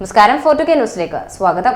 നമസ്കാരം ഫോർട്ടു കെ ന്യൂസിലേക്ക് സ്വാഗതം.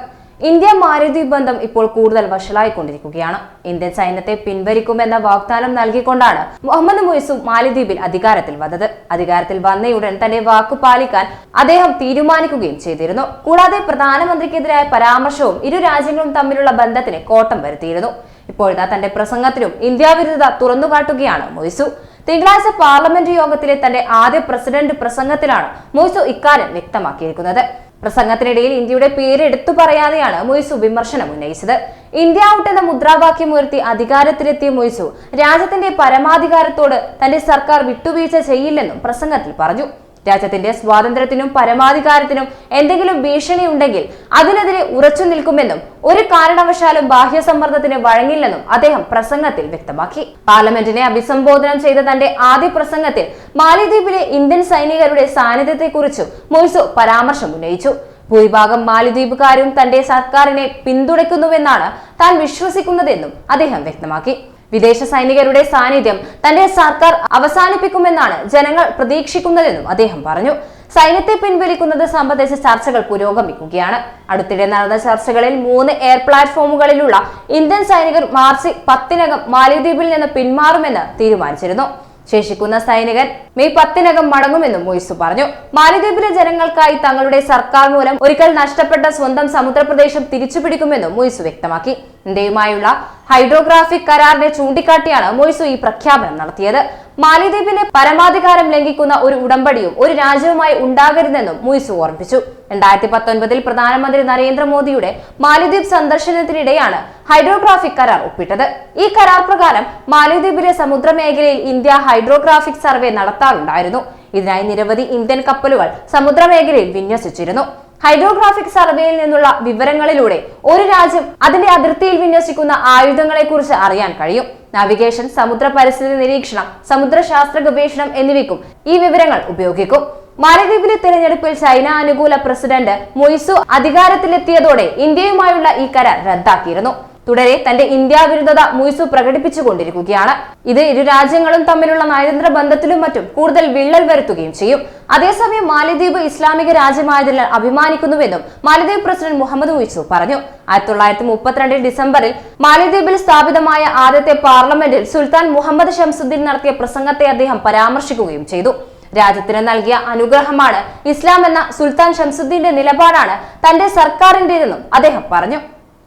ഇന്ത്യ മാരുതി ബന്ധം ഇപ്പോൾ കൂടുതൽ വഷളായിക്കൊണ്ടിരിക്കുകയാണ്. ഇന്ത്യൻ സൈന്യത്തെ പിൻവലിക്കുമെന്ന വാഗ്ദാനം നൽകിക്കൊണ്ടാണ് മുഹമ്മദ് മൊയ്സും മാലിദ്വീപിൽ അധികാരത്തിൽ വന്നത്. അധികാരത്തിൽ വന്നയുടൻ തന്റെ വാക്കു പാലിക്കാൻ അദ്ദേഹം തീരുമാനിക്കുകയും ചെയ്തിരുന്നു. കൂടാതെ പ്രധാനമന്ത്രിക്കെതിരായ പരാമർശവും ഇരു രാജ്യങ്ങളും തമ്മിലുള്ള ബന്ധത്തിന് കോട്ടം വരുത്തിയിരുന്നു. ഇപ്പോഴത്തെ തന്റെ പ്രസംഗത്തിലും ഇന്ത്യാവിരുദ്ധത തുറന്നുകാട്ടുകയാണ് മൊയ്സു. തിങ്കളാഴ്ച പാർലമെന്റ് യോഗത്തിലെ തന്റെ ആദ്യ പ്രസിഡന്റ് പ്രസംഗത്തിലാണ് മൊയ്സു ഇക്കാര്യം വ്യക്തമാക്കിയിരിക്കുന്നത്. പ്രസംഗത്തിനിടയിൽ ഇന്ത്യയുടെ പേര് എടുത്തു പറയാതെയാണ് മൊയ്സു വിമർശനം ഉന്നയിച്ചത്. ഇന്ത്യ ഔട്ട് എന്ന മുദ്രാവാക്യം ഉയർത്തി അധികാരത്തിലെത്തിയ മൊയ്സു രാജ്യത്തിന്റെ പരമാധികാരത്തോട് തന്റെ സർക്കാർ വിട്ടുവീഴ്ച ചെയ്യില്ലെന്നും പ്രസംഗത്തിൽ പറഞ്ഞു. രാജ്യത്തിന്റെ സ്വാതന്ത്ര്യത്തിനും പരമാധികാരത്തിനും എന്തെങ്കിലും ഭീഷണി ഉണ്ടെങ്കിൽ അതിനെതിരെ ഉറച്ചു നിൽക്കുമെന്നും ഒരു കാരണവശാലും ബാഹ്യ സമ്മർദ്ദത്തിന് വഴങ്ങില്ലെന്നും അദ്ദേഹം പ്രസംഗത്തിൽ വ്യക്തമാക്കി. പാർലമെന്റിനെ അഭിസംബോധന ചെയ്ത തന്റെ ആദ്യ പ്രസംഗത്തിൽ മാലിദ്വീപിലെ ഇന്ത്യൻ സൈനികരുടെ സാന്നിധ്യത്തെക്കുറിച്ചും മൊയ്സു പരാമർശം ഉന്നയിച്ചു. ഭൂരിഭാഗം മാലിദ്വീപുകാരും തന്റെ സർക്കാരിനെ പിന്തുണയ്ക്കുന്നുവെന്നാണ് താൻ വിശ്വസിക്കുന്നതെന്നും അദ്ദേഹം വ്യക്തമാക്കി. വിദേശ സൈനികരുടെ സാന്നിധ്യം തന്റെ സർക്കാർ അവസാനിപ്പിക്കുമെന്നാണ് ജനങ്ങൾ പ്രതീക്ഷിക്കുന്നതെന്നും അദ്ദേഹം പറഞ്ഞു. സൈന്യത്തെ പിൻവലിക്കുന്നത് സംബന്ധിച്ച ചർച്ചകൾ പുരോഗമിക്കുകയാണ്. അടുത്തിടെ നടന്ന ചർച്ചകളിൽ മൂന്ന് എയർ പ്ലാറ്റ്ഫോമുകളിലുള്ള ഇന്ത്യൻ സൈനികർ മാർച്ച് പത്തിനകം മാലിദ്വീപിൽ നിന്ന് പിന്മാറുമെന്ന് തീരുമാനിച്ചിരുന്നു. ശേഷിക്കുന്ന സൈനികർ മെയ് പത്തിനകം മടങ്ങുമെന്നും മൊയ്സു പറഞ്ഞു. മാലിദ്വീപിലെ ജനങ്ങൾക്കായി തങ്ങളുടെ സർക്കാർ മൂലം ഒരിക്കൽ നഷ്ടപ്പെട്ട സ്വന്തം സമുദ്രപ്രദേശം തിരിച്ചുപിടിക്കുമെന്നും മൊയ്സു വ്യക്തമാക്കി. ഇന്ത്യയുമായുള്ള ഹൈഡ്രോഗ്രാഫിക് കരാറിനെ ചൂണ്ടിക്കാട്ടിയാണ് മൊയ്സു ഈ പ്രഖ്യാപനം നടത്തിയത്. മാലിദ്വീപിന്റെ പരമാധികാരം ലംഘിക്കുന്ന ഒരു ഉടമ്പടിയും ഒരു രാജ്യവുമായി ഉണ്ടാകരുതെന്നും മുയിസു ഓർമ്മിപ്പിച്ചു. രണ്ടായിരത്തി പത്തൊൻപതിൽ പ്രധാനമന്ത്രി നരേന്ദ്രമോദിയുടെ മാലിദ്വീപ് സന്ദർശനത്തിനിടെയാണ് ഹൈഡ്രോഗ്രാഫിക് കരാർ ഒപ്പിട്ടത്. ഈ കരാർ പ്രകാരം മാലിദ്വീപിലെ സമുദ്രമേഖലയിൽ ഇന്ത്യ ഹൈഡ്രോഗ്രാഫിക് സർവേ നടത്താറുണ്ടായിരുന്നു. ഇതിനായി നിരവധി ഇന്ത്യൻ കപ്പലുകൾ സമുദ്രമേഖലയിൽ വിന്യസിച്ചിരുന്നു. ഹൈഡ്രോഗ്രാഫിക് സർവേയിൽ നിന്നുള്ള വിവരങ്ങളിലൂടെ ഒരു രാജ്യം അതിന്റെ അതിർത്തിയിൽ വിന്യസിക്കുന്ന ആയുധങ്ങളെക്കുറിച്ച് അറിയാൻ കഴിയും. നാവിഗേഷൻ സമുദ്ര പരിസ്ഥിതി നിരീക്ഷണം സമുദ്രശാസ്ത്ര ഗവേഷണം എന്നിവയ്ക്കും ഈ വിവരങ്ങൾ ഉപയോഗിക്കും. മാലദ്വീപിലെ തിരഞ്ഞെടുപ്പിൽ ചൈന അനുകൂല പ്രസിഡന്റ് മൊയ്സു അധികാരത്തിലെത്തിയതോടെ ഇന്ത്യയുമായുള്ള ഈ കരാർ റദ്ദാക്കിയിരുന്നു. തുടരെ തന്റെ ഇന്ത്യാ വിരുദ്ധത മുയ്സു പ്രകടിപ്പിച്ചുകൊണ്ടിരിക്കുകയാണ്. ഇത് ഇരു രാജ്യങ്ങളും തമ്മിലുള്ള നയതന്ത്ര ബന്ധത്തിലും മറ്റും കൂടുതൽ വിള്ളൽ വരുത്തുകയും ചെയ്യും. അതേസമയം മാലദ്വീപ് ഇസ്ലാമിക രാജ്യമായതിൽ അഭിമാനിക്കുന്നുവെന്നും മാലദ്വീപ് പ്രസിഡന്റ് മുഹമ്മദ് മുയ്സു പറഞ്ഞു. ആയിരത്തി തൊള്ളായിരത്തി മുപ്പത്തിരണ്ട് ഡിസംബറിൽ മാലദ്വീപിൽ സ്ഥാപിതമായ ആദ്യത്തെ പാർലമെന്റിൽ സുൽത്താൻ മുഹമ്മദ് ഷംസുദ്ദീൻ നടത്തിയ പ്രസംഗത്തെ അദ്ദേഹം പരാമർശിക്കുകയും ചെയ്തു. രാജ്യത്തിന് നൽകിയ അനുഗ്രഹമാണ് ഇസ്ലാം എന്ന സുൽത്താൻ ഷംസുദ്ദീന്റെ നിലപാടാണ് തന്റെ സർക്കാരിന്റേതെന്നും അദ്ദേഹം പറഞ്ഞു.